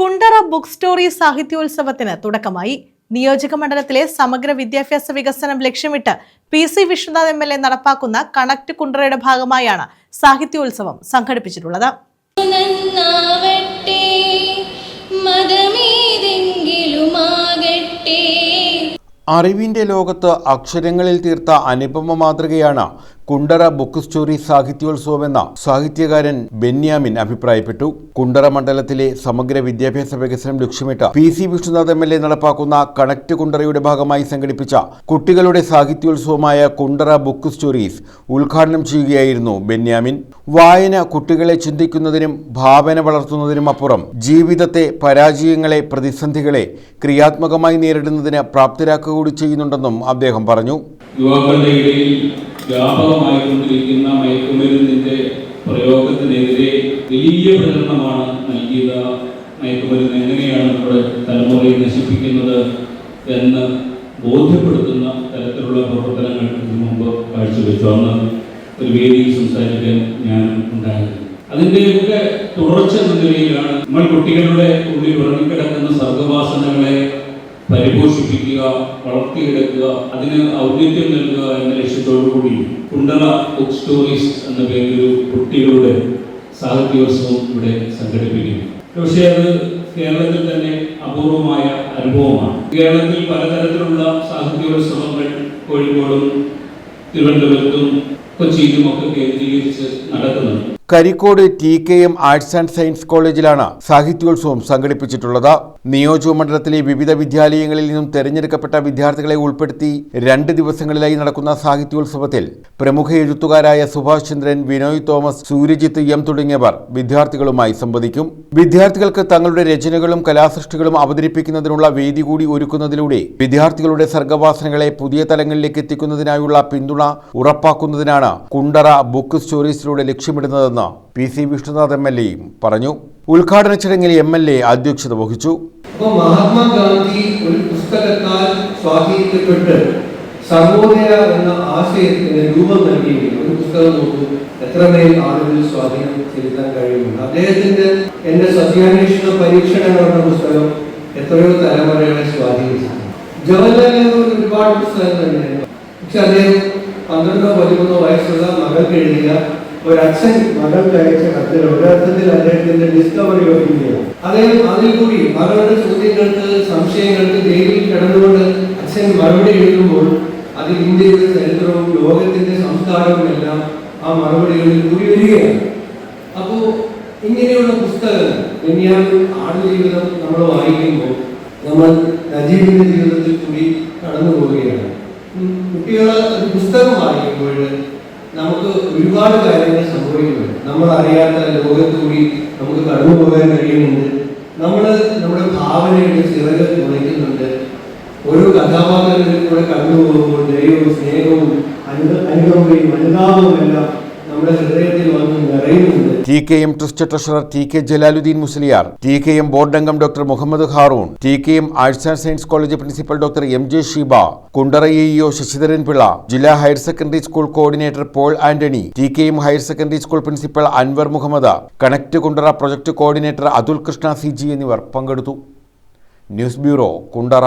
Kundara book story സാഹിത്യോത്സവത്തിന് തുടക്കമായി. നിയോജക മണ്ഡലത്തിലെ സമഗ്ര വിദ്യാഭ്യാസ വികസനം ലക്ഷ്യമിട്ട് P C Vishnunath M L A നടപ്പാക്കുന്ന കണക്ട് കുണ്ടറയുടെ ഭാഗമായാണ് സാഹിത്യോത്സവം സംഘടിപ്പിച്ചിട്ടുള്ളത്. അറിവിന്റെ ലോകത്ത് അക്ഷരങ്ങളിൽ തീർത്ത അനുപമ മാതൃകയാണ് കുണ്ടറ ബുക്ക് സ്റ്റോറി സാഹിത്യോത്സവം എന്ന സാഹിത്യകാരൻ ബെന്യാമിൻ അഭിപ്രായപ്പെട്ടു. കുണ്ടറ മണ്ഡലത്തിലെ സമഗ്ര വിദ്യാഭ്യാസ വികസനം ലക്ഷ്യമിട്ട് P C Vishnunath M L A നടപ്പാക്കുന്ന കണക്ട് കുണ്ടറയുടെ ഭാഗമായി സംഘടിപ്പിച്ച കുട്ടികളുടെ സാഹിത്യോത്സവമായ കുണ്ടറ ബുക്ക് സ്റ്റോറീസ് ഉദ്ഘാടനം ചെയ്യുകയായിരുന്നു ബെന്യാമിൻ. വായന കുട്ടികളെ ചിന്തിക്കുന്നതിനും ഭാവന വളർത്തുന്നതിനും അപ്പുറം ജീവിതത്തെ പരാജയങ്ങളെ പ്രതിസന്ധികളെ ക്രിയാത്മകമായി നേരിടുന്നതിന് പ്രാപ്തരാക്കുക കൂടി ചെയ്യുന്നുണ്ടെന്നും അദ്ദേഹം പറഞ്ഞു. വ്യാപകമായിക്കൊണ്ടിരിക്കുന്ന മയക്കുമരുന്നിന്റെ പ്രയോഗത്തിനെതിരെ വലിയ പ്രചരണമാണ് നൽകിയത്. മയക്കുമരുന്ന് എങ്ങനെയാണ് നമ്മുടെ തലമുറയെ നശിപ്പിക്കുന്നത് എന്ന് ബോധ്യപ്പെടുത്തുന്ന തരത്തിലുള്ള പ്രവർത്തനങ്ങൾ ഇതിനു മുമ്പ് കാഴ്ചവെച്ചു. അന്ന് ഒരു വേദിയിൽ സംസാരിക്കാൻ ഞാൻ ഉണ്ടായിരുന്നു. അതിന്റെയൊക്കെ തുടർച്ച എന്ന നിലയിലാണ് നമ്മൾ കുട്ടികളുടെ ഉള്ളിൽ ഉറങ്ങിക്കിടക്കുന്ന സർഗവാസനകളെ പരിപോഷിപ്പിക്കുക വളർത്തിയെടുക്കുക അതിന് ഔന്നത്യം നൽകുക എന്ന ലക്ഷ്യത്തോടുകൂടി കുണ്ടള ബുക്ക് സ്റ്റോറീസ് എന്ന പേരിൽ കുട്ടികളുടെ സാഹിത്യോത്സവം ഇവിടെ സംഘടിപ്പിക്കുന്നു. പക്ഷേ അത് കേരളത്തിൽ തന്നെ അപൂർവമായ അനുഭവമാണ്. കേരളത്തിൽ പലതരത്തിലുള്ള സാഹിത്യോത്സവങ്ങൾ കോഴിക്കോടും തിരുവനന്തപുരത്തും കൊച്ചിയിലും ഒക്കെ കേന്ദ്രീകരിച്ച് നടക്കുന്നുണ്ട് Karicode T K M arts and science കോളേജിലാണ് സാഹിത്യോത്സവം സംഘടിപ്പിച്ചിട്ടുള്ളത്. നിയോജക മണ്ഡലത്തിലെ വിവിധ വിദ്യാലയങ്ങളിൽ നിന്നും തെരഞ്ഞെടുക്കപ്പെട്ട വിദ്യാർത്ഥികളെ ഉൾപ്പെടുത്തി രണ്ട് ദിവസങ്ങളിലായി നടക്കുന്ന സാഹിത്യോത്സവത്തിൽ പ്രമുഖ എഴുത്തുകാരായ സുഭാഷ് ചന്ദ്രൻ വിനോയ് തോമസ് സൂര്യജിത്ത് എം തുടങ്ങിയവർ വിദ്യാർത്ഥികളുമായി സംവദിക്കും. വിദ്യാർത്ഥികൾക്ക് തങ്ങളുടെ രചനകളും കലാസൃഷ്ടികളും അവതരിപ്പിക്കുന്നതിനുള്ള വേദി കൂടി ഒരുക്കുന്നതിലൂടെ വിദ്യാർത്ഥികളുടെ സർഗവാസനകളെ പുതിയ തലങ്ങളിലേക്ക് എത്തിക്കുന്നതിനായുള്ള പിന്തുണ ഉറപ്പാക്കുന്നതിനാണ് കുണ്ടറ ബുക്ക് സ്റ്റോറീസിലൂടെ ലക്ഷ്യമിടുന്നതെന്ന് P C Vishnunath M L എയും പറഞ്ഞു. ഉദ്ഘാടന ചടങ്ങിൽ എം എൽ എ അധ്യക്ഷത വഹിച്ചു. മഹാത്മാഗാന്ധി ഒരു പുസ്തകത്താൽ സ്വാധീനിക്കപ്പെട്ട് സർവോദയ എന്ന ആശയത്തിന് രൂപം ഒരു പുസ്തകം നോക്കൂ. എത്രമേൽ ആളുകൾ സ്വാധീനം ചെലുത്താൻ അദ്ദേഹത്തിന്റെ എന്റെ സത്യാന്വേഷണ പരീക്ഷണങ്ങൾ എന്ന പുസ്തകം എത്രയോ തലമുറകളെ സ്വാധീനിച്ചിട്ടുണ്ട് ജവഹർലാൽ നെഹ്റു ഒരുപാട് പുസ്തകങ്ങൾ പക്ഷെ അദ്ദേഹം പന്ത്രണ്ടോ പതിമൂന്നോ വയസ്സുള്ള മകൾക്ക് എഴുതിയ ഒരച്ഛൻ മകൾക്ക് അയച്ച കത്തിൽ ഒരർത്ഥത്തിൽ അദ്ദേഹത്തിന്റെ ഡിസ്കവറി ഓഫ് അദ്ദേഹം അതിൽ കൂടി മകളുടെ ചോദ്യങ്ങൾക്ക് സംശയങ്ങൾക്ക് ജയിലിൽ കിടന്നുകൊണ്ട് അച്ഛൻ മറുപടി എഴുതുമ്പോൾ അത് ഇന്ത്യയുടെ ചരിത്രവും ലോകത്തിന്റെ സംസ്കാരവും എല്ലാം ആ മറുപടികളിൽ കൂടി വരികയാണ്. അപ്പോ ഇങ്ങനെയുള്ള പുസ്തകങ്ങൾ ബെന്യാമിൻ ആടുജീവിതം നമ്മൾ വായിക്കുമ്പോൾ നമ്മൾ നജീബിന്റെ ജീവിതത്തിൽ കൂടി കടന്നു പോവുകയാണ് കുട്ടികൾ ഒരു പുസ്തകം വായിക്കുമ്പോൾ നമുക്ക് ഒരുപാട് കാര്യങ്ങൾ സംഭവിക്കുന്നുണ്ട്. നമ്മൾ അറിയാത്ത ലോകത്ത് കൂടി നമുക്ക് കടന്നു പോകാൻ കഴിയുന്നുണ്ട്. നമ്മൾ നമ്മുടെ ഭാവനയുടെ ചിറക് തുണയ്ക്കുന്നുണ്ട്. ഓരോ കഥാപാത്രങ്ങളിൽ കൂടെ കടന്നു പോകുമ്പോൾ ദൈവവും സ്നേഹവും അനു അനുകമ്പയും അനുതാപവും എല്ലാം T K M trust treasurer T K Jalaluddin Musliyar T K M board അംഗം doctor Muhammad Haroon T K M arts and science college principal doctor M J Sheeba Kundara EO Sasidharan Pillai ജില്ലാ higher secondary school coordinator Paul Antony T K M higher secondary school principal Anwar Muhammad connect Kundara project coordinator Athul Krishna C G എന്നിവർ പങ്കെടുത്തു. News bureau Kundara.